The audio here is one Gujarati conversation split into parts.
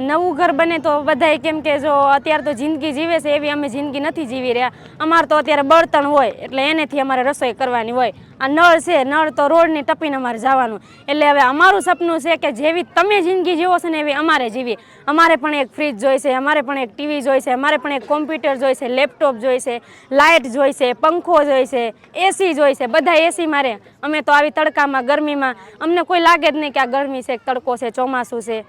નવું ઘર બને તો બધાય કેમ કે જો અત્યારે તો જિંદગી જીવે છે, એવી અમે જિંદગી નથી જીવી રહ્યા. અમારે તો અત્યારે બળતણ હોય, એટલે એનેથી અમારે રસોઈ કરવાની હોય. આ નળ છે, નળ તો રોડની ટપીને અમારે જવાનું. એટલે હવે અમારું સપનું છે કે જેવી તમે જિંદગી જીવો છો ને એવી અમારે જીવી. અમારે પણ એક ફ્રીજ જોઈશે અમારે પણ એક ટીવી જોઈશે અમારે પણ એક કોમ્પ્યુટર જોઈશે લેપટોપ જોઈશે લાઇટ જોઈશે પંખો જોઈશે એસી જોઈશે બધા એસી મારે. અમે તો આવી તડકામાં, ગરમીમાં, અમને કોઈ લાગે જ નહીં કે આ ગરમી છે, તડકો છે, ચોમાસું છે.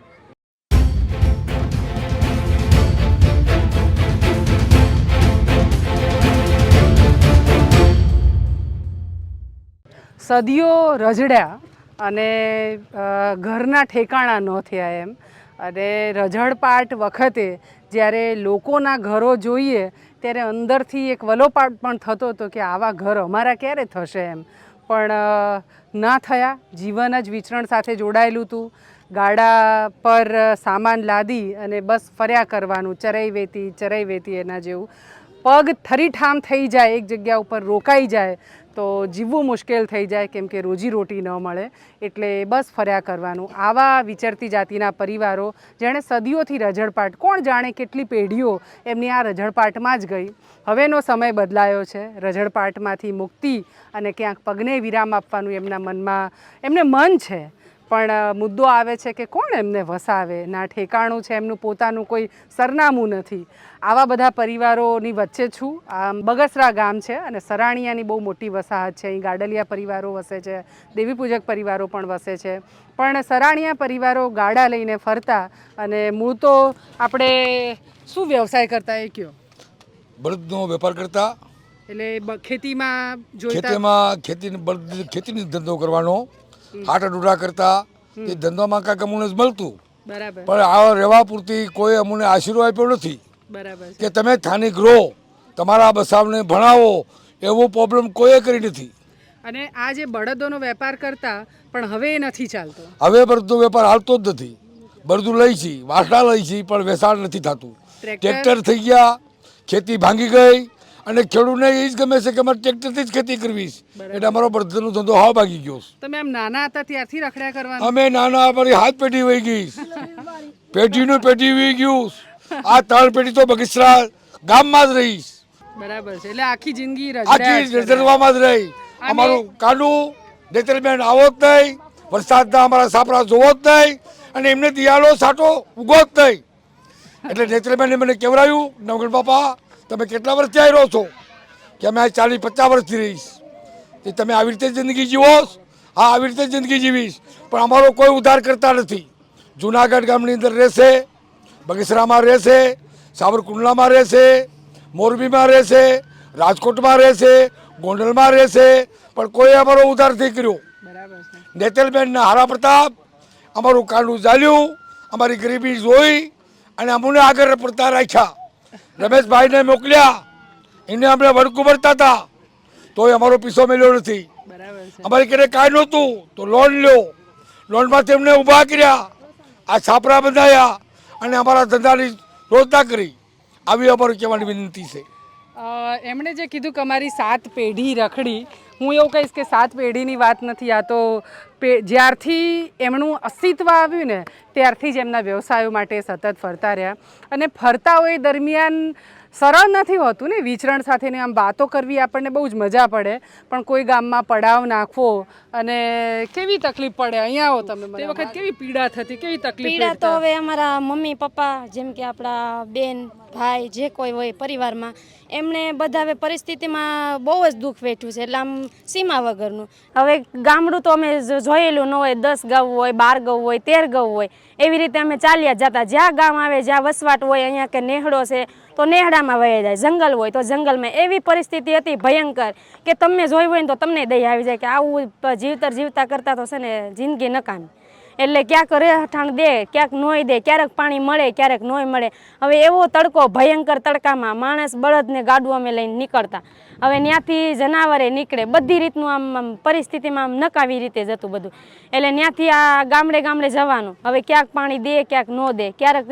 સદીઓ રજડ્યા અને ઘરના ઠેકાણા ન થયા એમ. અને રઝળપાટ વખતે જ્યારે લોકોના ઘરો જોઈએ ત્યારે અંદરથી એક વલોપાટ પણ થતો હતો કે આવા ઘર અમારા ક્યારે થશે એમ. પણ ના થયા. જીવન જ વિચરણ સાથે જોડાયેલું હતું. ગાડા પર સામાન લાદી અને બસ ફર્યા કરવાનું, ચરાઈ વેતી ચરાઈ વેતી એના જેવું. પગ થરીઠામ થઈ જાય, એક જગ્યા ઉપર રોકાઈ જાય, તો જીવવું મુશ્કેલ થઈ જાય કેમ કે રોજીરોટી ન મળે. એટલે બસ ફર્યા કરવાનું. આવા વિચરતી જાતિના પરિવારો, જેણે સદીઓથી રઝળપાટ કોણ જાણે કેટલી પેઢીઓ એમની આ રઝળપાટમાં જ ગઈ. હવેનો સમય બદલાયો છે. રઝળપાટમાંથી મુક્તિ અને ક્યાંક પગને વિરામ આપવાનું એમના મનમાં, એમને મન છે. પણ મુદ્દો આવે છે કે કોણ એમને વસાવે? ના ઠેકાણું છે એમનું પોતાનું કોઈ સરનામું નથી. આવા બધા પરિવારોની વચ્ચે છું. આ બગસરા ગામ છે અને સરાણીયાની બહુ મોટી વસાહત છે. અહીં ગાડલિયા પરિવારો વસે છે દેવી પૂજક પરિવારો પણ વસે છે. પણ સરાણીયા પરિવારો ગાડા લઈને ફરતા અને મૂળ તો આપણે શું વ્યવસાય કરતા એ કયો? બળદનો વેપાર કરતા. એટલે ખેતીમાં જોઈતા? ખેતીમાં ખેતી બળદ ખેતીનો ધંધો કરવાનો. હાટા ડૂડા કરતા એ ધંધામાં કાંઈક અમને મળતું. પણ આ રહેવા પૂરતી કોઈ અમને આશીર્વાદ આપ્યો નથી. કે તમે સ્થાનિક રહો તમારા બસાવને ભણાવો એવો પ્રોબ્લેમ કોઈએ કરી નથી. અને આ જે બળદોનો વેપાર કરતા પણ હવે એ નથી ચાલતો. હવે બળદો વેપાર હાલતો જ નથી. બળદું લઈ છી વાસણા લઈ છી પણ વેસાણ નથી થતું? ટ્રેક્ટર થઈ ગયા ખેતી ભાંગી ગઈ અને ખેડૂતને એ જ ગમે છે કે અમારે ટ્રેક્ટરથી જ ખેતી કરવી છે. એટલે અમારો બળદનો ધંધો હા ભાગી ગયો તમે આમ નાના હતા ત્યારથી રખડ્યા કરવા અમે નાના અમારી હાથ પેઢી વહી ગઈ પેઢીનું પેઢી વહી ગયું આ ત્રણ પેઢી તો બગીચરા ગામમાં જ રહીશ બરાબર છે. એટલે આખી જિંદગી આખી કર્યા. રિઝર્વમાં જ રહી. અમારું કાંડું નેતરબેન આવો જ નહીં વરસાદના અમારા સાપરા જોવો જ નહીં અને એમને દિયાળો સાટો ઉગો જ નહીં એટલે નેત્રબેને મને કેવડાયું નવગણ બાપા તમે કેટલા વર્ષથી આવી રહ્યો છો? કે અમે ચાલીસ પચાસ વર્ષથી રહીશ. તે તમે આવી રીતે જિંદગી જીવો હા આવી રીતે જિંદગી જીવીશ. પણ અમારો કોઈ ઉદ્ધાર કરતા નથી. જુનાગઢ ગામની અંદર રહેશે બગીસરામાં રહેશે સાવરકુંડલામાં રહેશે મોરબીમાં રહેશે રાજકોટમાં રહેશે ગોંડલમાં રહેશે. પણ કોઈ અમારો ઉદ્ધાર નથી કર્યો. બરાબર નેતલબેનના હારા પ્રતાપ અમારું કાંડું ચાલ્યું અમારી ગરીબી જોઈ અને અમને આગળ પડતા રાખ્યા. રમેશભાઈને મોકલ્યા. એને અમને વડકું ભરતા હતા. તોય અમારો પીસો મેળ્યો નથી. અમારે ઘરે કાંઈ નહોતું. તો લોન લ્યો. લોનમાંથી એમને ઊભા કર્યા. આ છાપરા બંધાયા. અને અમારા ધંધાની રોજના કરી. આવી અમારું કહેવાની વિનંતી છે. એમણે જે કીધું કે અમારી સાત પેઢી રખડી, હું એવું કહીશ કે સાત પેઢીની વાત નથી, આ તો જ્યારથી એમનું અસ્તિત્વ આવ્યું ને, ત્યારથી જ એમના વ્યવસાયો માટે સતત ફરતા રહ્યા. અને ફરતા હોય દરમિયાન સરળ નથી હોતું ને વિચરણ સાથેની આમ વાતો કરવી આપણને બહુ જ મજા પડે. પણ કોઈ ગામમાં પડાવ નાખવો અને કેવી તકલીફ પડે? અહીંયા આવો તમે તે વખત કેવી પીડા થતી કેવી તકલીફ પીડા તો હવે અમારા મમ્મી પપ્પા જેમ કે આપણા બેન ભાઈ જે કોઈ હોય પરિવારમાં એમણે બધા હવે પરિસ્થિતિમાં બહુ જ દુઃખ વેઠ્યું છે એટલે આમ સીમા વગરનું. હવે ગામડું તો અમે જોયેલું ન હોય દસ ગૌ હોય બાર ગૌ હોય તેર ગૌ હોય એવી રીતે અમે ચાલ્યા જતા. જ્યાં ગામ આવે, જ્યાં વસવાટ હોય, અહીંયા કે નેહડો છે, તો નેહડામાં વહી જાય. જંગલ હોય તો જંગલમાં. એવી પરિસ્થિતિ હતી ભયંકર કે તમે જોઈ હોય ને તો તમને દઈ આવી જાય કે આવું જીવતર જીવતા કરતા તો છે ને જિંદગી નકામી. એટલે ક્યાંક રહેઠાણ દે, ક્યાંક નોય દે, ક્યારેક પાણી મળે, ક્યારેક નોય મળે. હવે એવો તડકો ભયંકર તડકામાં માણસ બળદને ગાડું અમે લઈને નીકળતા. હવે ત્યાંથી જનાવરે નીકળે. બધી રીતનું આમ આમ પરિસ્થિતિમાં આમ નકાવી રીતે જતું બધું. એટલે ત્યાંથી આ ગામડે ગામડે જવાનું. હવે ક્યાંક પાણી દે, ક્યાંક ન દે. ક્યારેક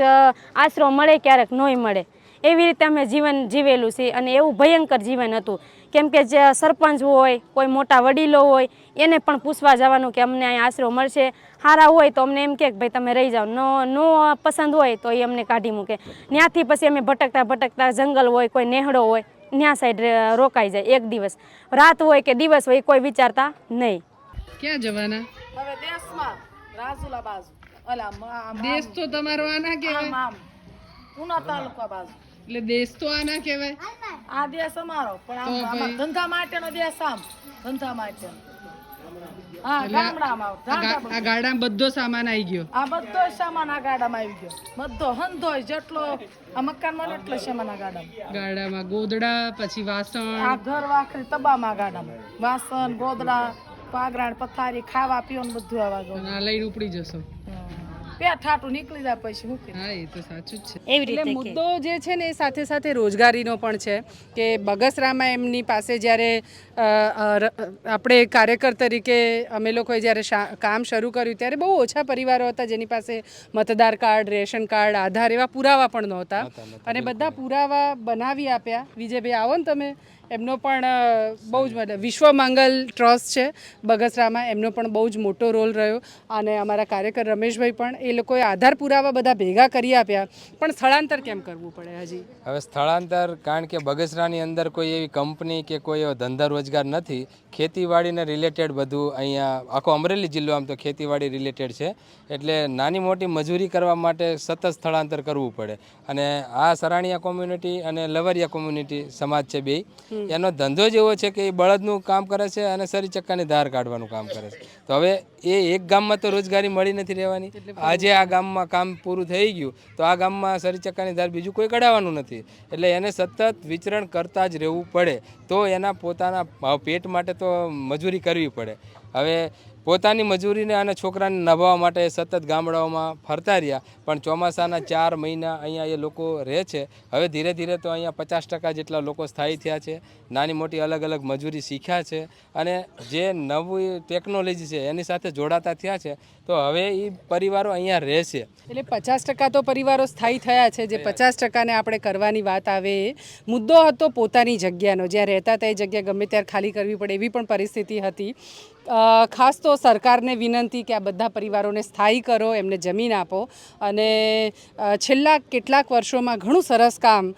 આશરો મળે, ક્યારેક નોય મળે. એવી રીતે અમે જીવન જીવેલું છે અને એવું ભયંકર જીવન હતું. કેમ કે જે સરપંચ હોય કોઈ મોટા વડીલો હોય એને પણ પૂછવા જવાનું કે અમને અહીંયા આશરો મળશે. સારા હોય તો અમને એમ કે ભાઈ તમે રહી જાઓ. નો નો પસંદ હોય તો એ અમને કાઢી મૂકે. ત્યાંથી પછી અમે ભટકતા ભટકતા જંગલ હોય કોઈ નેહડો હોય ત્યાં સાઈડ રોકાઈ જાય એક દિવસ. રાત હોય કે દિવસ હોય કોઈ વિચારતા નહીં. ક્યાં જવાના? હવે દેશમાં રાજુલા બાજુ. દેશ તો તમારો આના કે આમ. ઉના તાલુકા બાજુ. એટલે દેશ તો આના કહેવાય. આ દેશ અમારો પણ આમ ધંધા માટેનો દેશ આમ ધંધા માટે. હા ગામડામાં આ ગાડામાં બધો સામાન આવી ગયો. આ બધો સામાન આ ગાડામાં આવી ગયો. બધો હંધોય જેટલો આ મકાનમાં એટલો સામાન આ ગાડામાં. ગાડામાં ગોદડા પછી વાસણ. આ ઘર વાખરી તબામાં ગાડામાં. વાસણ ગોદડા પાગરાણ પથારી ખાવા પીવાનું બધું આવા ગયું આ લઈને ઉપડી જશો. પેટ ઠાટું નીકળી જાય પછી હું હા એ તો સાચું જ છે. એવી રીતે મુદ્દો જે છે ને એ સાથે સાથે રોજગારીનો પણ છે કે બગસરામાં એમની પાસે જ્યારે આપણે કાર્યકર તરીકે અમે લોકોએ જ્યારે શા- કામ શરૂ કર્યું ત્યારે બહુ ઓછા પરિવારો હતા જેની પાસે મતદાર કાર્ડ રેશન કાર્ડ આધાર એવા પુરાવા પણ નહોતા. અને બધા પુરાવા બનાવી આપ્યા. વિજયભાઈ આવો ને તમે. એમનો પણ બહુ જ મતલબ વિશ્વ મંગલ ટ્રસ્ટ છે બગસરામાં, એમનો પણ બહુ જ મોટો રોલ રહ્યો. અને અમારા કાર્યકર રમેશભાઈ પણ એ લોકોએ આધાર પુરાવા બધા ભેગા કરી આપ્યા. પણ સ્થળાંતર કેમ કરવું પડે હજી? હવે સ્થળાંતર, કારણ કે બગસરાની અંદર કોઈ એવી કંપની કે કોઈ એવો ધંધા રોજગાર નથી. ખેતીવાડીને રિલેટેડ બધું અહીંયા, આખો અમરેલી જિલ્લો આમ તો ખેતીવાડી રિલેટેડ છે. એટલે નાની મોટી મજૂરી કરવા માટે સતત સ્થળાંતર કરવું પડે. અને આ સરાણીયા કોમ્યુનિટી અને લવરિયા કોમ્યુનિટી સમાજ છે બે. એનો ધંધો જ એવો છે કે એ બળદનું કામ કરે છે અને સરી ચક્કાની ધાર કાઢવાનું કામ કરે છે. તો હવે એ એક ગામમાં તો રોજગારી મળી નથી રહેવાની. આજે આ ગામમાં કામ પૂરું થઈ ગયું તો આ ગામમાં સરી ચક્કાની ધાર બીજું કોઈ કઢાવવાનું નથી. એટલે એને સતત વિચરણ કરતા જ રહેવું પડે. તો એના પોતાના પેટ માટે તો મજૂરી કરવી પડે. હવે પોતાની મજૂરીને અને છોકરાને નભાવવા માટે સતત ગામડાઓમાં ફરતા રહ્યા. પણ ચોમાસાના ચાર મહિના અહીંયા એ લોકો રહે છે. હવે ધીરે ધીરે તો અહીંયા પચાસ ટકા જેટલા લોકો સ્થાયી થયા છે. નાની મોટી અલગ અલગ મજૂરી શીખ્યા છે. અને જે નવી ટેકનોલોજી છે એની સાથે જોડાતા થયા છે. તો હવે એ પરિવારો અહીંયા રહેશે એટલે પચાસ ટકા તો પરિવારો સ્થાયી થયા છે. જે પચાસ ટકાને આપણે કરવાની વાત આવે એ. મુદ્દો હતો પોતાની જગ્યાનો. જ્યાં રહેતા હતા એ જગ્યા ગમે ત્યારે ખાલી કરવી પડે એવી પણ પરિસ્થિતિ હતી. ખાસ તો સરકારને વિનંતી કે આ બધા પરિવારોને સ્થાયી કરો, એમને જમીન આપો અને છેલ્લા કેટલાક વર્ષોમાં ઘણું સરસ કામ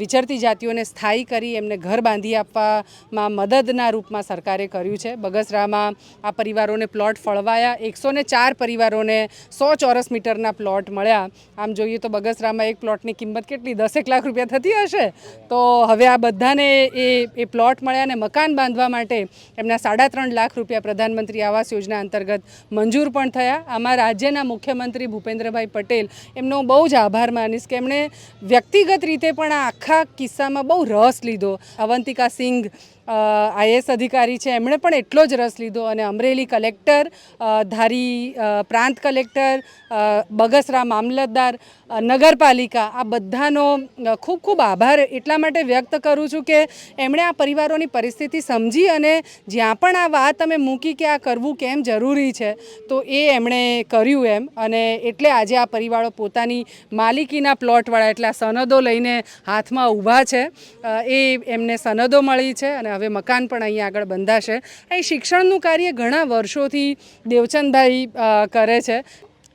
વિચરતી જાતિઓને સ્થાયી કરી એમને ઘર બાંધી આપવામાં મદદના રૂપમાં સરકારે કર્યું છે. બગસરામાં આ પરિવારોને પ્લોટ ફળવાયા. એકસો ચાર પરિવારોને સો ચોરસ મીટરના પ્લોટ મળ્યા. આમ જોઈએ તો બગસરામાં એક પ્લોટની કિંમત કેટલી? દસેક લાખ રૂપિયા થતી હશે? તો હવે આ બધાને એ એ પ્લોટ મળ્યા અને મકાન બાંધવા માટે એમના સાડા ત્રણ લાખ રૂપિયા પ્રધાનમંત્રી આવાસ યોજના અંતર્ગત મંજૂર પણ થયા. આમાં રાજ્યના મુખ્યમંત્રી ભૂપેન્દ્રભાઈ પટેલ એમનો બહુ જ આભાર માનીશ કે એમણે વ્યક્તિગત રીતે પણ આ આખા કિસ્સામાં બહુ રસ લીધો. અવંતિકા સિંઘ આઈએસ અધિકારી છે, એમણે પણ એટલો જ રસ લીધો અને અમરેલી કલેક્ટર ધારી પ્રાંત કલેક્ટર બગસરા મામલતદાર નગરપાલિકા, આ બધાનો ખૂબ ખૂબ આભાર. એટલા માટે વ્યક્ત કરું છું કે એમણે આ પરિવારોની પરિસ્થિતિ સમજી અને જ્યાં પણ આ વાત અમે મૂકી કે આ કરવું કેમ જરૂરી છે, તો એ એમણે કર્યું એમ. અને એટલે આજે આ પરિવારો પોતાની માલિકીના પ્લોટવાળા, એટલે સનદો લઈને હાથમાં ઊભા છે એ એમને સનદો મળી છે અને હવે મકાન પણ અહીં આગળ બંધાશે. અહીં શિક્ષણનું કાર્ય ઘણા વર્ષોથી દેવચંદભાઈ કરે છે.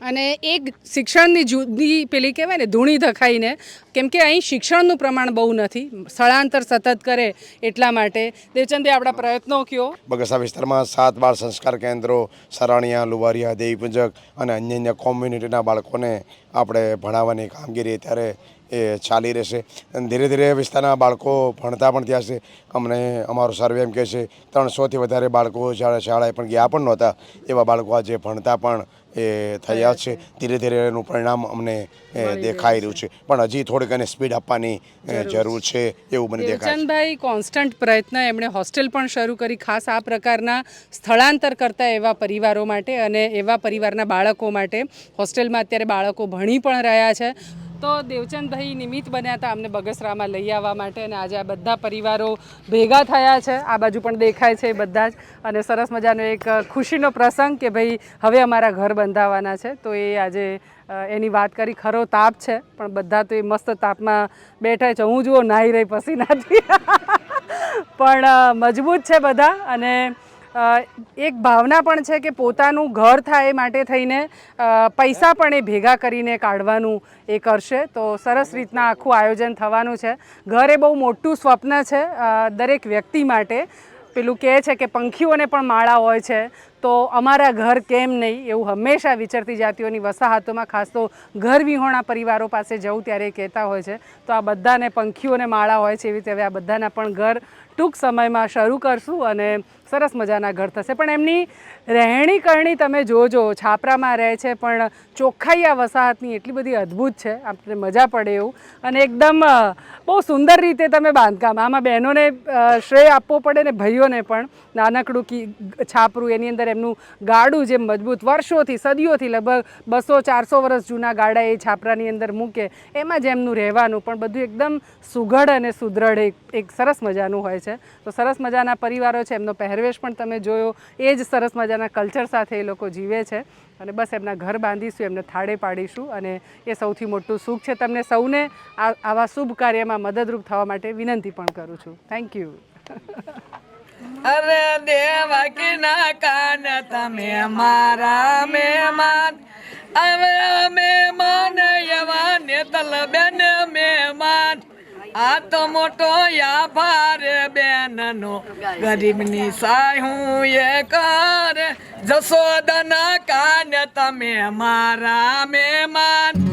અને એક શિક્ષણની જુદી પેલી કહેવાય ને, ધૂણી ધખાઈને, કેમ કે અહીં શિક્ષણનું પ્રમાણ બહુ નથી. સ્થળાંતર સતત કરે એટલા માટે. દેવચંદે આપણા પ્રયત્નો કયો? બગસા વિસ્તારમાં સાત બાળ સંસ્કાર કેન્દ્રો સરાણિયા લુવારિયા દેવીપૂજક અને અન્ય અન્ય કોમ્યુનિટીના બાળકોને આપણે ભણાવવાની કામગીરી અત્યારે એ ચાલી રહેશે. અને ધીરે ધીરે વિસ્તારના બાળકો ભણતા પણ થયા છે. અમને અમારો સર્વે એમ કહે છે ત્રણસોથી વધારે બાળકો શાળાએ પણ ગયા પણ નહોતા. એવા બાળકો આજે ભણતા પણ એ થયા છે. ધીરે ધીરે એનું પરિણામ અમને એ, દેખાઈ રહ્યું છે. પણ હજી થોડીક એને સ્પીડ આપવાની જરૂર છે. એવું મને દેખાય ચંદભાઈ કોન્સ્ટન્ટ પ્રયત્ન. એમણે હોસ્ટેલ પણ શરૂ કરી ખાસ આ પ્રકારના સ્થળાંતર કરતા એવા પરિવારો માટે અને એવા પરિવારના બાળકો માટે. હોસ્ટેલમાં અત્યારે બાળકો ભણી પણ રહ્યા છે. તો દેવચંદભાઈ નિમિત્ત બન્યા હતા અમને બગસરામાં લઈ આવવા માટે અને આજે આ બધા પરિવારો ભેગા થયા છે. આ બાજુ પણ દેખાય છે બધા જ. અને સરસ મજાનો એક ખુશીનો પ્રસંગ કે ભાઈ હવે અમારા ઘર બંધાવાના છે. તો એ આજે એની વાત કરી. ખરો તાપ છે, પણ બધા તો એ મસ્ત તાપમાં બેઠા છે. હું જુઓ નાહી રહી, પસીનાથી. પણ મજબૂત છે બધા. અને એક ભાવના પણ છે કે પોતાનું ઘર થાય એ માટે થઈને પૈસા પણ એ ભેગા કરીને કાઢવાનું એ કરશે. તો સરસ રીતના આખું આયોજન થવાનું છે. ઘર એ બહુ મોટું સ્વપ્ન છે દરેક વ્યક્તિ માટે. પેલું કહે છે કે પંખીઓને પણ માળા હોય છે. તો અમારા ઘર કેમ નહીં એવું હંમેશા વિચરતી જાતિઓની વસાહતોમાં, ખાસ તો ઘર વિહોણા પરિવારો પાસે જવું ત્યારે કહેતા હોય છે. તો આ બધાને પંખીઓને માળા હોય છે એવી રીતે હવે આ બધાના પણ ઘર ટૂંક સમયમાં શરૂ કરશું અને સરસ મજાના ઘર થશે. પણ એમની રહેણી કરણી તમે જોજો, છાપરામાં રહે છે, પણ ચોખ્ખાઈ આ વસાહતની એટલી બધી અદ્ભુત છે. આપણે મજા પડે એવું. અને એકદમ બહુ સુંદર રીતે તમે બાંધકામ, આમાં બહેનોને શ્રેય આપવો પડે ને ભાઈઓને પણ. નાનકડું કી, છાપરું, એની અંદર એમનું ગાડું જે મજબૂત, વર્ષોથી, સદીઓથી લગભગ બસો, ચારસો વર્ષ જૂના ગાડા એ છાપરાની અંદર મૂકે. એમાં જ એમનું રહેવાનું, પણ બધું એકદમ સુઘડ અને સુદ્રઢ, એક સરસ મજાનું હોય છે. તો સરસ મજાના પરિવારો છે, એમનો પહેરવેશ પણ તમે જોયો. એ જ સરસ મજાના કલ્ચર સાથે એ લોકો જીવે છે. અને બસ એમના ઘર બાંધીશું, એમને થાળે પાડીશું અને એ સૌથી મોટું સુખ છે. તમને સૌને આવા શુભ કાર્યમાં મદદરૂપ થવા માટે વિનંતી પણ કરું છું. થેન્ક યુ અરે દેવકી ના કાન, તમે મારા મહેમાન. હવે મહેમાન યવાન તલ બેન મહેમાન. આ તો મોટો યાભાર બેન નો ગરીબની સાય હું એ કરે. જસોદના કાન તમે મારા મહેમાન